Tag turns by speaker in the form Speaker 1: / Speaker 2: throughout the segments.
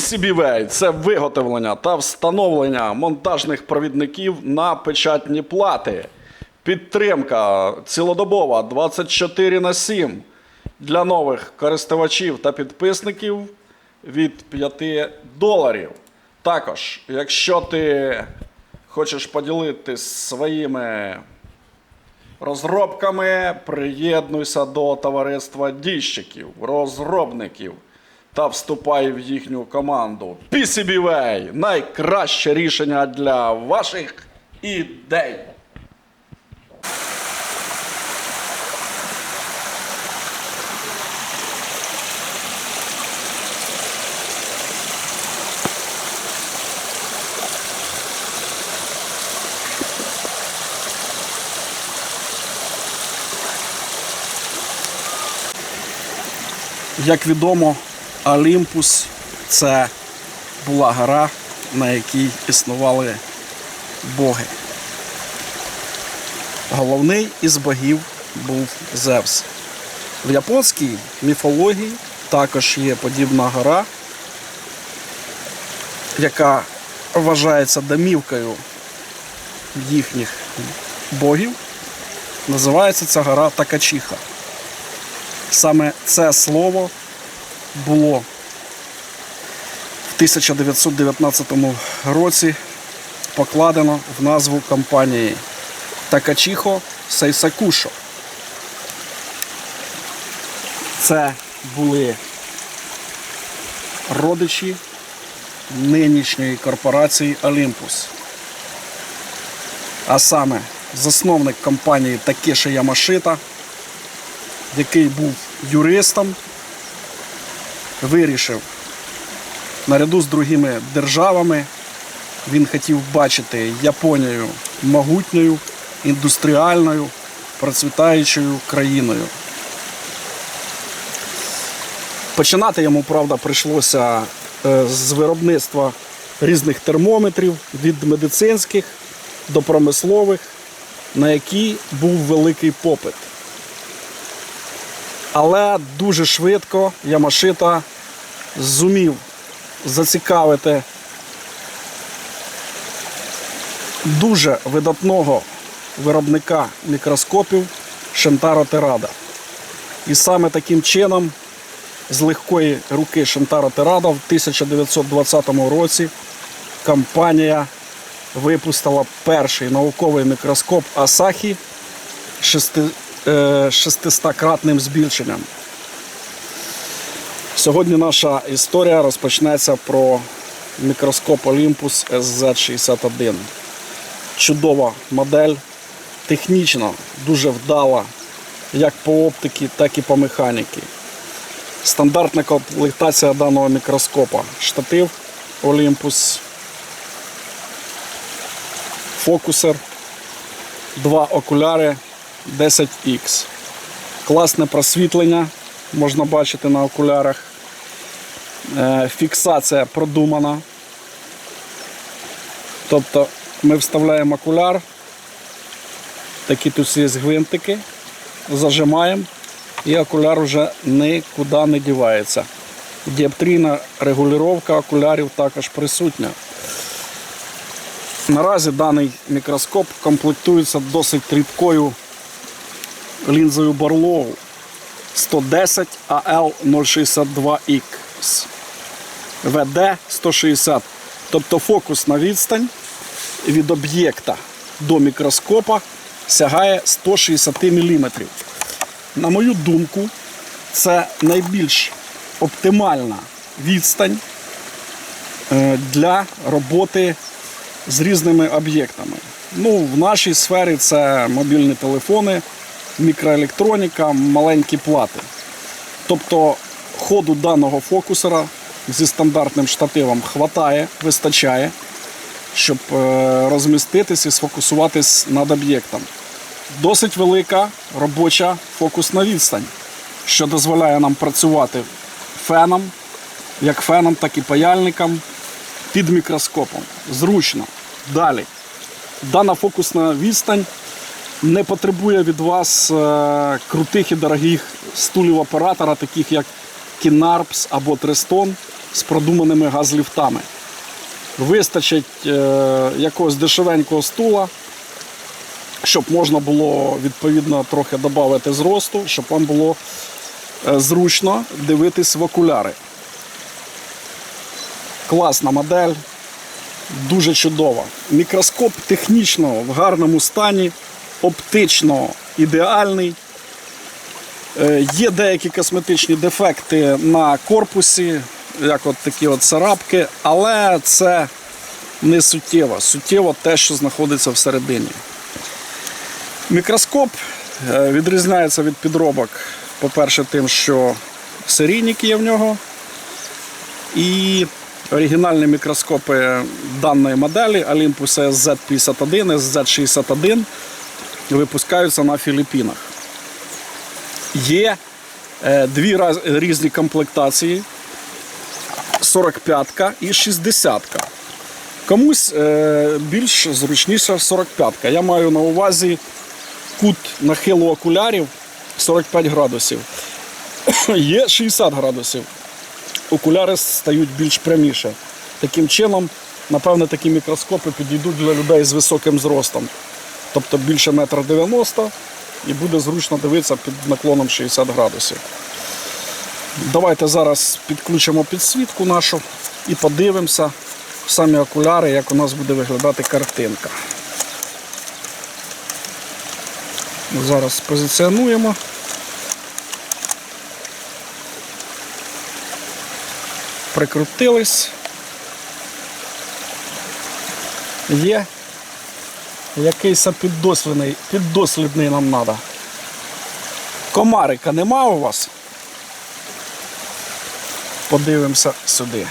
Speaker 1: PCBWay – це виготовлення та встановлення монтажних провідників на печатні плати. Підтримка цілодобова 24 на 7 для нових користувачів та підписників від 5 доларів. Також, якщо ти хочеш поділитися своїми розробками, приєднуйся до товариства діщиків, розробників та вступай в їхню команду. PCBWay – найкраще рішення для ваших ідей. Як відомо, Олімпус це була гора, на якій існували боги. Головний із богів був Зевс. В японській міфології також є подібна гора, яка вважається домівкою їхніх богів. Називається ця гора Такачіха. Саме це слово було в 1919 році покладено в назву компанії Такачіхо Сейсакушо. Це були родичі нинішньої корпорації Олімпус. А саме засновник компанії Такеші Ямашита який був юристом, вирішив наряду з другими державами, він хотів бачити Японію могутньою, індустріальною, процвітаючою країною. Починати йому, правда, прийшлося е, з виробництва різних термометрів від медицинських до промислових, на які був великий попит. Але дуже швидко Ямашита зумів зацікавити дуже видатного виробника мікроскопів Шентаро Терада. І саме таким чином, з легкої руки Шентаро Терада в 1920 році компанія випустила перший науковий мікроскоп Асахі 600-кратним збільшенням. Сьогодні наша історія розпочнеться про мікроскоп Olympus SZ61. Чудова модель, технічно дуже вдала як по оптиці, так і по механіки. Стандартна комплектація даного мікроскопа. Штатив Olympus, фокусер, два окуляри 10X. Класне просвітлення, можна бачити на окулярах. Е, Фіксація продумана. Тобто ми вставляємо окуляр, такі тут є гвинтики, зажимаємо і окуляр вже нікуди не дівається. Діоптрійна регулювання окулярів також присутня. Наразі даний мікроскоп комплектується досить рідкою лінзою Барлоу 110 AL062X VD 160. Тобто фокусна відстань від об'єкта до мікроскопа сягає 160 мм. На мою думку, це найбільш оптимальна відстань е, для роботи з різними об'єктами. Ну, в нашій сфері це мобільні телефони, мікроелектроніка, маленькі плати. Тобто ходу даного фокусера зі стандартним штативом хватає, вистачає, щоб е, розміститись і сфокусуватись над об'єктом. Досить велика робоча фокусна відстань, що дозволяє нам працювати феном, як феном, так і паяльником під мікроскопом. Зручно. Далі. Дана фокусна відстань не потребує від вас е, крутих і дорогих стулів оператора, таких як Кінарпс або Трестон. з продуманими газліфтами. Вистачить е, якогось дешевенького стула, щоб можна було відповідно трохи додати зросту, щоб вам було е, зручно дивитись в окуляри. Класна модель, дуже чудова. Мікроскоп технічно в гарному стані, оптично ідеальний. Е, Є деякі косметичні дефекти на корпусі, як от такі от царапки, але це не суттєво. Суттєво те, що знаходиться всередині. Мікроскоп е, відрізняється від підробок, по-перше, тим, що серійник є в нього. І оригінальні мікроскопи даної моделі Olympus SZ51 SZ61 випускаються на Філіппінах. Є е, дві різні комплектації: 45-ка і 60-ка. Комусь е, більш зручніша 45-ка. Я маю на увазі кут нахилу окулярів 45 градусів. Є 60 градусів. Окуляри стають більш пряміше. Таким чином, напевне, такі мікроскопи підійдуть для людей з високим зростом. Тобто більше 1,90 м і буде зручно дивитися під наклоном 60 градусів. Давайте зараз підключимо підсвітку нашу і подивимося в самі окуляри, як у нас буде виглядати картинка. Зараз позиціонуємо. Прикрутились. Є якийсь піддослідний, піддослідний нам треба. Комарика нема у вас? Подивимося сюди.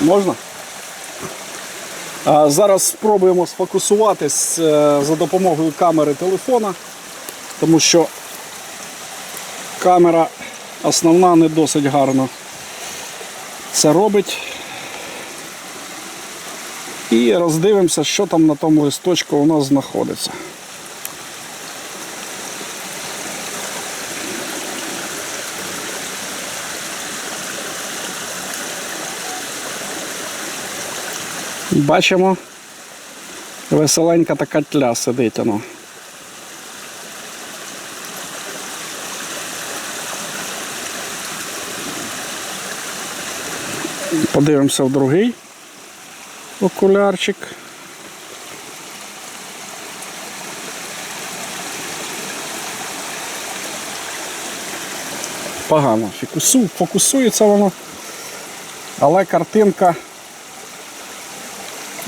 Speaker 1: Можна? Зараз спробуємо сфокусуватись е, за допомогою камери телефона, тому що камера основна не досить гарно це робить. І роздивимося, що там на тому листочку у нас знаходиться. Бачимо, веселенька така тля сидить воно. Подивимося в другий окулярчик. Погано фікусу, фокусується воно, але картинка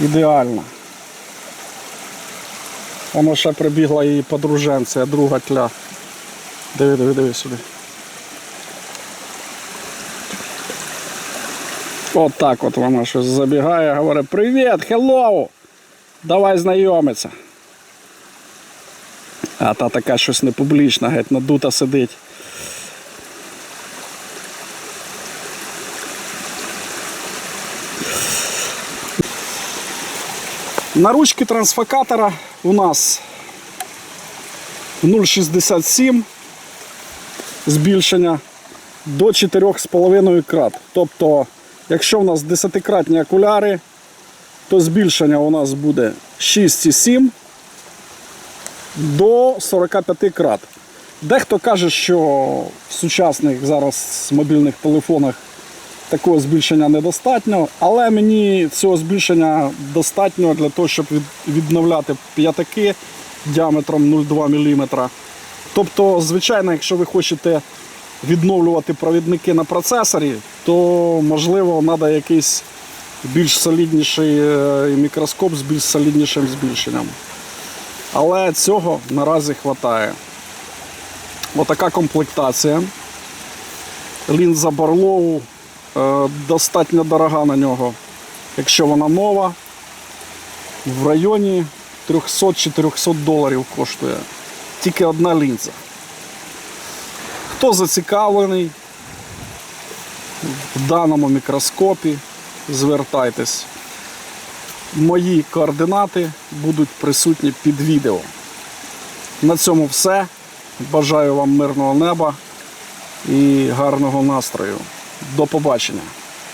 Speaker 1: ідеальна. Воно ще прибігла її подруженця, друга тля. Диви, диви, диви сюди. От так от вона щось забігає, говорить, привіт, хеллоу! Давай знайомитися. А та така щось непублічна, геть надута сидить. На ручки трансфокатора у нас 0,67 збільшення до 4,5 крат. Тобто, якщо в нас 10-кратні окуляри, то збільшення у нас буде 6,7 до 45 крат. Дехто каже, що в сучасних зараз мобільних телефонах такого збільшення недостатньо, але мені цього збільшення достатньо для того, щоб відновляти п'ятаки діаметром 0,2 мм. Тобто, звичайно, якщо ви хочете відновлювати провідники на процесорі, то можливо треба якийсь більш солідніший е, мікроскоп з більш соліднішим збільшенням. Але цього наразі вистачає. Отака комплектація. Лінза Барлоу достатньо дорога на нього, якщо вона нова. В районі 300-400 доларів коштує. Тільки одна лінза. Хто зацікавлений, в даному мікроскопі, звертайтесь. Мої координати будуть присутні під відео. На цьому все. Бажаю вам мирного неба і гарного настрою. До побачення.